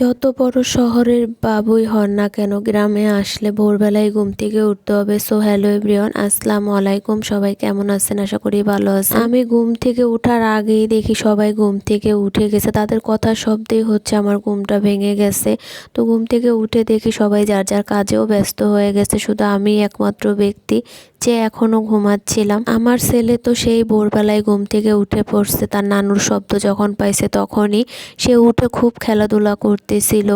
যত বড় শহরের বাবুই হন না কেন, গ্রামে আসলে ভোরবেলায় ঘুম থেকে উঠতে হবে। সো হ্যালো এভরিওয়ান আসসালামু আলাইকুম। সবাই কেমন আছেন? আশা করি ভালো আছে আমি ঘুম থেকে ওঠার আগেই দেখি সবাই ঘুম থেকে উঠে গেছে। তাদের কথা শব্দেই হচ্ছে আমার ঘুমটা ভেঙে গেছে। তো ঘুম থেকে উঠে দেখি সবাই যার যার কাজেও ব্যস্ত হয়ে গেছে। শুধু আমি একমাত্র ব্যক্তি। যে এখনও ঘুমাচ্ছিলাম। আমার ছেলে তো সেই ভোরবেলায় ঘুম থেকে উঠে পড়ছে। তার নানুর শব্দ যখন পাইছে তখনই সে উঠে খুব খেলাধুলা করতেছিল।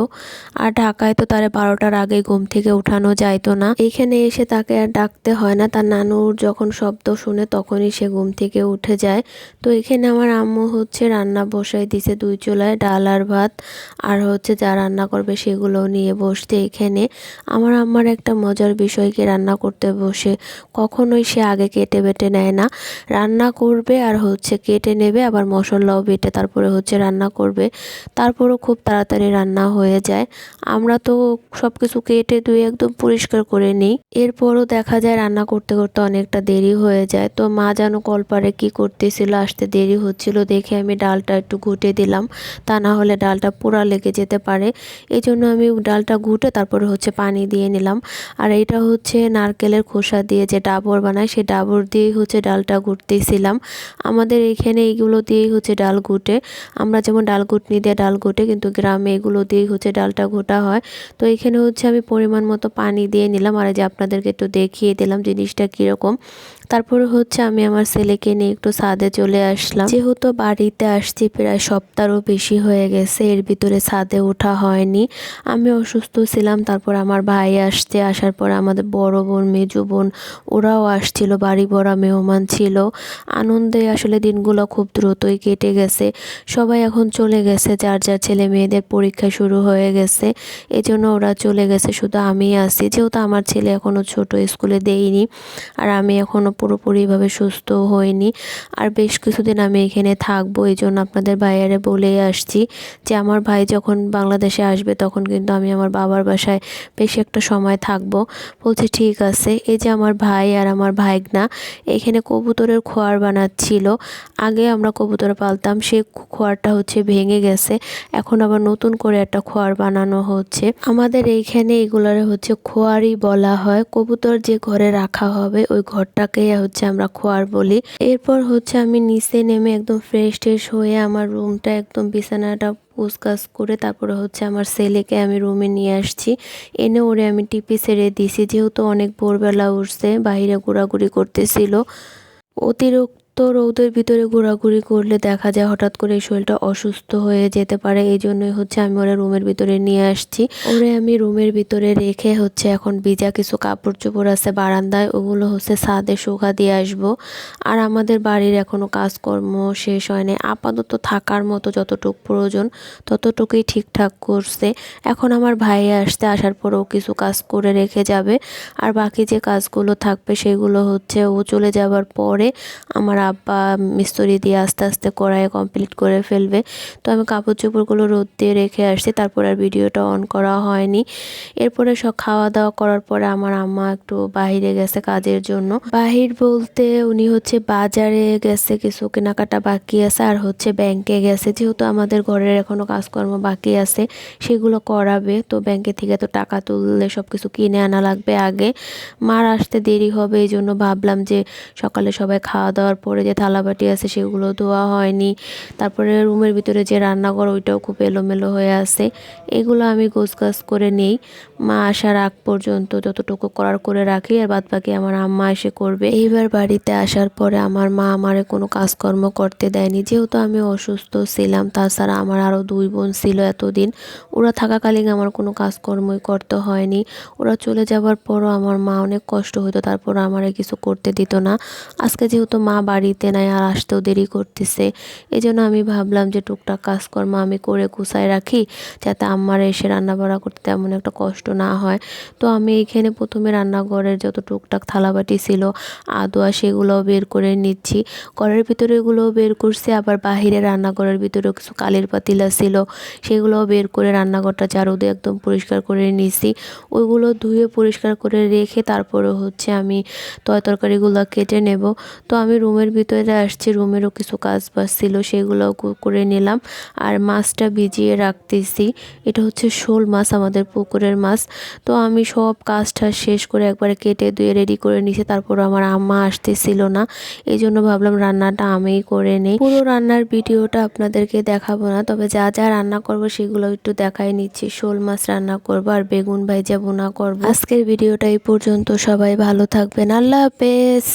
আর ঢাকায় তো তারে বারোটার আগে ঘুম থেকে উঠানো যাইতো না। এখানে এসে তাকে আর ডাকতে হয় না। তার নানুর যখন শব্দ শুনে তখনই সে ঘুম থেকে উঠে যায়। তো এখানে আমার আম্মু হচ্ছে রান্না বসাই দিছে দুই চুলায় ডাল আর ভাত। আর হচ্ছে যা রান্না করবে সেগুলো নিয়ে বসতে এখানে। আমার আম্মার একটা মজার বিষয়কে রান্না করতে বসে কখনোই সে আগে কেটে বেটে নেয় না। রান্না করবে আর হচ্ছে কেটে নেবে, আবার মশলাও বেটে তারপরে হচ্ছে রান্না করবে। তারপরও খুব তাড়াতাড়ি রান্না হয়ে যায়। আমরা তো সব কিছু কেটে ধুয়ে একদম পরিষ্কার করে নিই। এরপরও দেখা যায় রান্না করতে করতে অনেকটা দেরি হয়ে যায়। তো মা যেন কলপারে কি করতেছিল, আসতে দেরি হচ্ছিল দেখে আমি ডালটা একটু ঘুটে দিলাম। তা না হলে ডালটা পোড়া লেগে যেতে পারে। এই জন্য আমি ডালটা ঘুটে তারপরে হচ্ছে পানি দিয়ে নিলাম। আর এটা হচ্ছে নারকেলের খোসা দিয়ে যে ডাবর বানায় সেই ডাবর দিয়েই হচ্ছে ডালটা ঘুটতেছিলাম আমাদের এখানে এইগুলো দিয়েই হচ্ছে ডাল ঘুটে আমরা যেমন ডাল ঘুটনি দিয়ে ডাল ঘুটে কিন্তু গ্রামে এগুলো দিয়েই হচ্ছে ডালটা ঘোটা হয়। তো এখানে হচ্ছে আমি পরিমাণ মতো পানি দিয়ে নিলাম। আর যে আপনাদেরকে একটু দেখিয়ে দিলাম জিনিসটা কীরকম। তারপরে হচ্ছে আমি আমার ছেলেকে নিয়ে একটু ছাদে চলে আসলাম। যেহেতু বাড়িতে আসছি, প্রায় সপ্তাহও বেশি হয়ে গেছে, এর ভিতরে ছাদে ওঠা হয়নি। আমি অসুস্থ ছিলাম, তারপর আমার ভাই আসছে, আসার পর আমাদের বড় বোন, মেজু বোন ওরাও আসছিল, বাড়ি ভরা মেহমান ছিল। আনন্দে আসলে দিনগুলো খুব দ্রুতই কেটে গেছে। সবাই এখন চলে গেছে, যার যার ছেলে মেয়েদের পরীক্ষা শুরু হয়ে গেছে। এজন্য ওরা চলে গেছে, শুধু আমি আছি। যেহেতু আমার ছেলে এখনও ছোট, স্কুলে দেইনি আর আমি এখনও পুরোপুরিভাবে সুস্থ হইনি। আর বেশ কিছুদিন আমি এখানে থাকব এই জন্য আপনাদের ভাইয়ারে বলেই আসছি যে আমার ভাই যখন বাংলাদেশে আসবে তখন কিন্তু আমি আমার বাবার বাসায় বেশ একটা সময় থাকব। বলছে, ঠিক আছে। এই যে আমার ভাই আর আমার ভাইগনা এখানে কবুতরের খোয়ার বানাচ্ছিল। আগে আমরা কবুতর পালতাম, সে খোয়ারটা হচ্ছে ভেঙে গেছে। এখন আবার নতুন করে একটা খোয়ার বানানো হচ্ছে। আমাদের এইখানে এগুলার হচ্ছে খোয়ারই বলা হয়। কবুতর যে ঘরে রাখা হবে, ওই ঘরটাকেই হচ্ছে আমরা খোয়ার বলি। এরপর হচ্ছে আমি নিচে নেমে একদম ফ্রেশ ট্রেশ হয়ে আমার রুমটা একদম বিছানাটা পুসকাস করে তারপরে হচ্ছে আমার ছেলেকে আমি রুমে নিয়ে আসছি। এনে ওরে আমি টিপি সেরে দিছি যেহেতু অনেক ভোরবেলা উঠছে, বাইরে ঘোরাঘুরি করতেছিল। অতিরিক্ত তো রৌদের ভিতরে ঘোরাঘুরি করলে দেখা যায় হঠাৎ করে এই শরীরটা অসুস্থ হয়ে যেতে পারে। এই জন্যই হচ্ছে আমি ওরা রুমের ভিতরে নিয়ে আসছি। ওরে আমি রুমের ভিতরে রেখে হচ্ছে এখন ভিজা কিছু কাপড় চোপড় আছে বারান্দায়, ওগুলো হচ্ছে ছাদে শুকা দিয়ে আসব। আর আমাদের বাড়ির এখনও কাজকর্ম শেষ হয়নি। আপাতত থাকার মতো যতটুকু প্রয়োজন ততটুকুই ঠিকঠাক করছে। এখন আমার ভাই আসতে আসার পর ও কিছু কাজ করে রেখে যাবে। আর বাকি যে কাজগুলো থাকবে সেগুলো হচ্ছে ও চলে যাবার পরে আমার আব্বা মিস্তরি দিয়ে আস্তে আস্তে কড়াইয়ে কমপ্লিট করে ফেলবে। তো আমি কাপড় চোপড়গুলো রোদ দিয়ে রেখে আসছি, তারপর আর ভিডিওটা অন করা হয়নি। এরপরে সব খাওয়া দাওয়া করার পরে আমার আম্মা একটু বাহিরে গেছে কাজের জন্য। বাহির বলতে উনি হচ্ছে বাজারে গেছে, কিছু কেনাকাটা বাকি আছে, আর হচ্ছে ব্যাংকে গেছে। যেহেতু আমাদের ঘরের এখনও কাজকর্ম বাকি আছে, সেগুলো করাবে। তো ব্যাংকে থেকে তো টাকা তুললে সব কিছু কিনে আনা লাগবে আগে। মার আসতে দেরি হবে এই জন্য ভাবলাম যে সকালে সবাই খাওয়া দাওয়ার পরে যে থালাবাটি আছে সেগুলো ধোয়া হয়নি। তারপরে রুমের ভিতরে যে রান্নাঘর, ওইটাও খুব এলোমেলো হয়ে আছে। এগুলো আমি গোছগাছ করে নেই। মা আসার আগ পর্যন্ত যতটুকু করার করে রাখি আর বাদ বাকি আমার আম্মা এসে করবে। এইবার বাড়িতে আসার পরে আমার মা আমারে কোনো কাজকর্ম করতে দেয়নি। যেহেতু আমি অসুস্থ ছিলাম, তাছাড়া আমার আরও দুই বোন ছিল এতদিন, ওরা থাকাকালীন আমার কোনো কাজকর্মই করতে হয়নি। ওরা চলে যাওয়ার পরও আমার মা অনেক কষ্ট হতো তারপর আমারে কিছু করতে দিত না। আজকে যেহেতু মা বাড়িতে নাই আর আসতেও দেরি করতেছে। এই জন্য আমি ভাবলাম যে টুকটাক কাজকর্ম আমি করে গুছায় রাখি, যাতে আমার এসে রান্না বাড়া করতে তেমন একটা কষ্ট না হয়। তো আমি এখানে প্রথমে রান্নাঘরের যত টুকটাক থালাবাটি ছিল আদোয়া সেগুলোও বের করে নিচ্ছি। ঘরের ভিতরে এগুলোও বের করছি, আবার বাহিরে রান্নাঘরের ভিতরেও কিছু কালির পাতিলা ছিল, সেগুলোও বের করে রান্নাঘরটা ঝাড়ু দিয়ে একদম পরিষ্কার করে নিছি। ওইগুলো ধুয়ে পরিষ্কার করে রেখে তারপরে হচ্ছে আমি তয় তরকারিগুলো কেটে নেব। তো আমি রুমের ভিতরে আসছি, রুমেরও কিছু কাজ বাজ ছিল, সেগুলো করে নিলাম। আর মাছটা ভিজিয়ে রাখতেছি। এটা হচ্ছে শোল মাছ, আমাদের পুকুরের মাছ। তো আমি সব কাজটা শেষ করে একবারে কেটে ধুয়ে রেডি করে নিছি। তারপর আমার আম্মা আসতেছিল না। এই জন্য ভাবলাম রান্নাটা আমিই করে নেই। পুরো রান্নার ভিডিওটা আপনাদেরকে দেখাবো না। তবে যা যা রান্না করব সেগুলো একটু দেখাই নিচ্ছি। শোল মাছ রান্না করব আর বেগুন ভাইজা বোনা করব। আজকের ভিডিওটা এই পর্যন্ত। সবাই ভালো থাকবেন। আল্লাহ হাফেজ।